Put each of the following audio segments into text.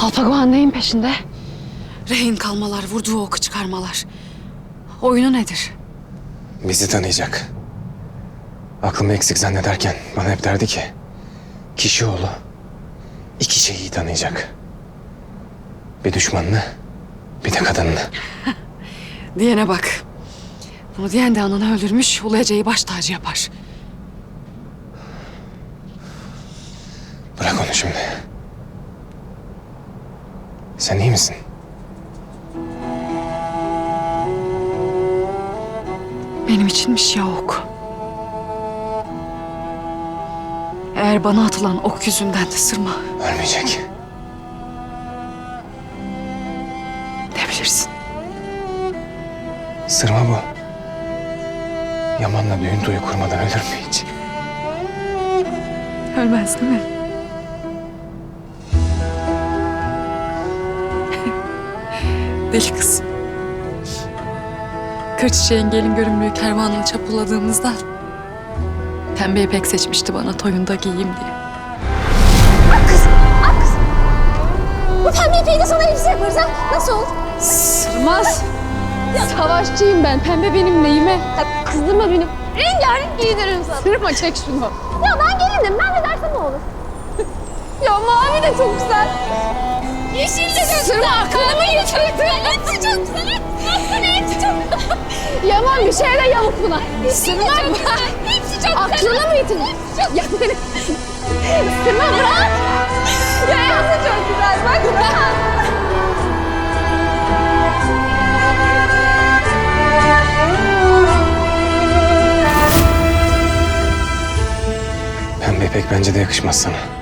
Alpagoğan neyin peşinde? Rehin kalmalar, vurduğu oku çıkarmalar. Oyunu nedir? Bizi tanıyacak. Aklımı eksik zannederken bana hep derdi ki... ...kişi oğlu iki şeyi tanıyacak. Bir düşmanını, bir de kadınını. Diyene bak. Bunu diyen de ananı öldürmüş, Ulu Ece'yi baş tacı yapar. Sen iyi misin? Benim içinmiş ya ok. Eğer bana atılan ok yüzünden de sırma Ölmeyecek. ne bilirsin. Sırma bu. Yaman'la düğün toyu kurmadan ölür mü hiç? Ölmez değil mi? Deli kız. Kır çiçeğin gelin görümlüğü kervanını çapuladığımızda pembe ipek seçmişti bana toyunda giyeyim diye. Bu pembe ipeği de sana elbise yaparız ha. Nasıl olur? Sırmaz. Savaşçıyım ben. Pembe benim neyime? Ya kızdırma beni. Rengarenk giydiririm sana. Sırma çek şunu. Ya ben gelinim. Ben ne dersem o olur. ya mavi de çok güzel. Yeşil de çok Sırma aklımı yitirdi. Hepsi çok güzel. Hepsi çok. Yaman bir şeyle yamuk buna. Sırma çok güzel. Hepsi çok güzel. Aklını mı yitirdin? Ya beni... Sırma bırak. Ya hepsi çok güzel. Bak bırak. Pembe ipek bence de yakışmaz sana.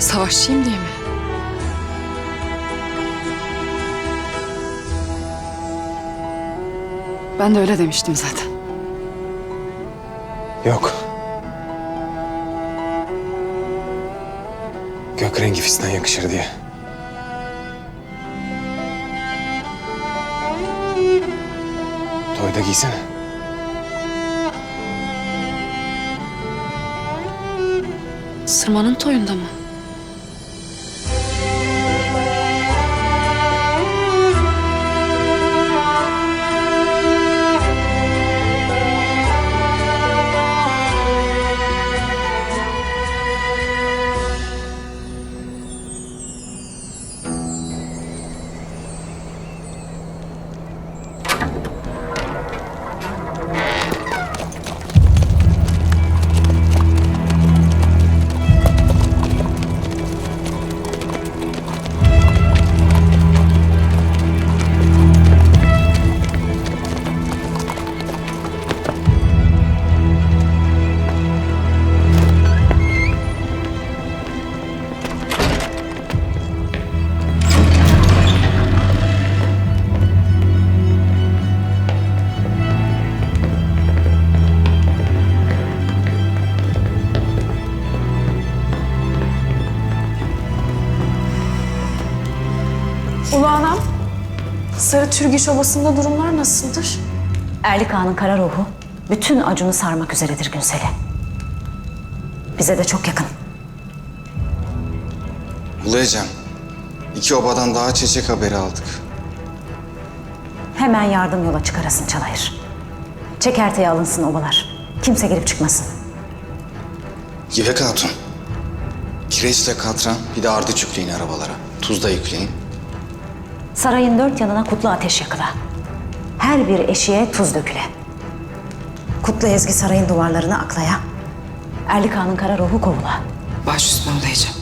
Savaşçıyım diye mi? Ben de öyle demiştim zaten. Yok. Gök rengi fistan yakışır diye. Toyda giysene. Sırmanın toyunda mı? Ulu anam, Sarı Türgüş Obası'nda durumlar nasıldır? Erlik Ağa'nın kara ruhu bütün acını sarmak üzeredir Günsel'e. Bize de çok yakın. Bulayacağım. İki obadan daha çiçek haberi aldık. Hemen yardım yola çıkarasın Çalayır. Çekerteye alınsın obalar. Kimse girip çıkmasın. Givek Hatun. Kireçle katran bir de ardıç yükleyin arabalara. Tuz da yükleyin. Sarayın dört yanına kutlu ateş yakıla. Her bir eşiğe tuz döküle. Kutlu Ezgi sarayın duvarlarını aklaya. Erlik Ağa'nın kara ruhu kovula. Baş üstüne olayacağım.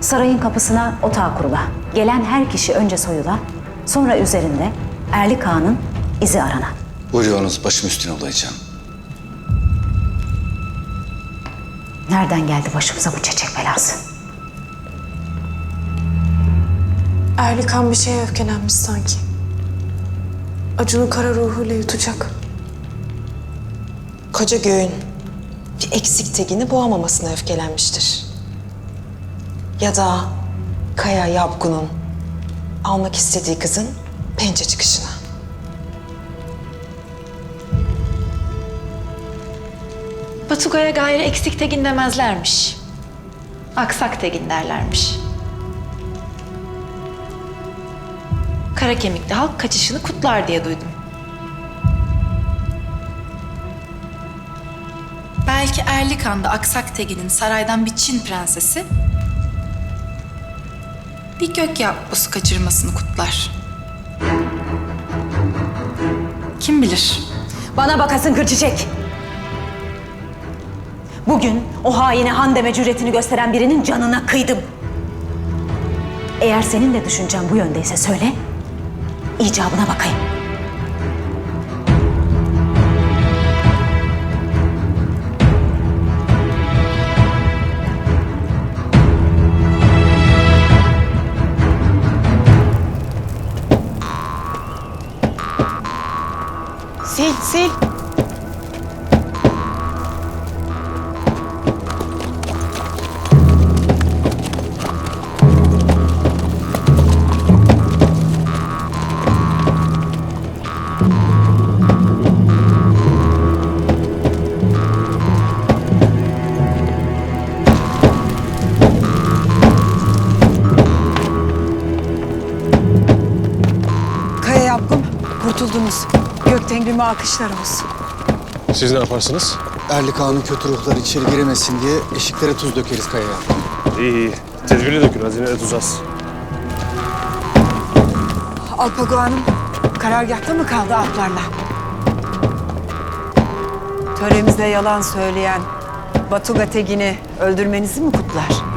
Sarayın kapısına otağı kurula. Gelen her kişi önce soyula, sonra üzerinde Erlik Ağa'nın izi arana. Buyuruyorsunuz başım üstüne olayacağım. Nereden geldi başımıza bu çiçek belası? Erlikan bir şeye öfkelenmiş sanki. Acun'u kara ruhuyla yutacak. Koca göğün bir eksik tegini boğamamasına öfkelenmiştir. Ya da Kaya Yabgun'un almak istediği kızın pençe çıkışına. Batugay'a gayrı eksik tegin demezlermiş. Aksak tegin derlermiş. Kara kemikli halk kaçışını kutlar diye duydum. Belki Erlikan'da Aksak Tegin'in saraydan bir Çin prensesi bir gök yakusu kaçırmasını kutlar. Kim bilir? Bana bakasın Gırçiçek. Bugün o haine han deme cüretini gösteren birinin canına kıydım. Eğer senin de düşüncen bu yöndeyse söyle, icabına bakayım. Sil, sil. Kurtuldunuz. Gök tengrime alkışlar olsun. Siz ne yaparsınız? Erlik Ağa'nın kötü ruhlar içeri giremesin diye eşiklere tuz dökeriz kayaya. İyi iyi. Tedbirli dökün. Hazine tuz az. Alpago Hanım, karargahta mı kaldı atlarla? Töremizde yalan söyleyen Batuga Tegin'i öldürmenizi mi kutlar?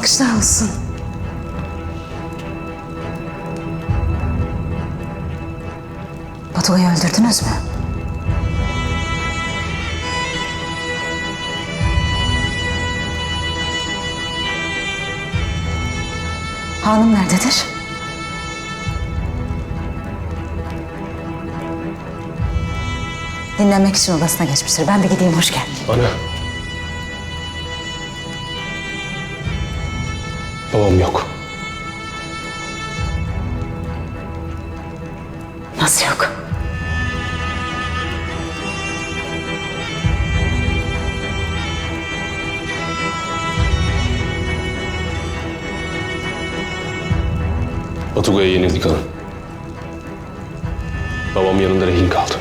Alkışlar olsun. Batuga'yı öldürdünüz mü? Hanım nerededir? Dinlenmek için odasına geçmiştir. Ben bir gideyim, hoş geldin. Ana. Babam yok. Nasıl yok? Batuga'ya yenildik hanım. Babam yanında rehin kaldı.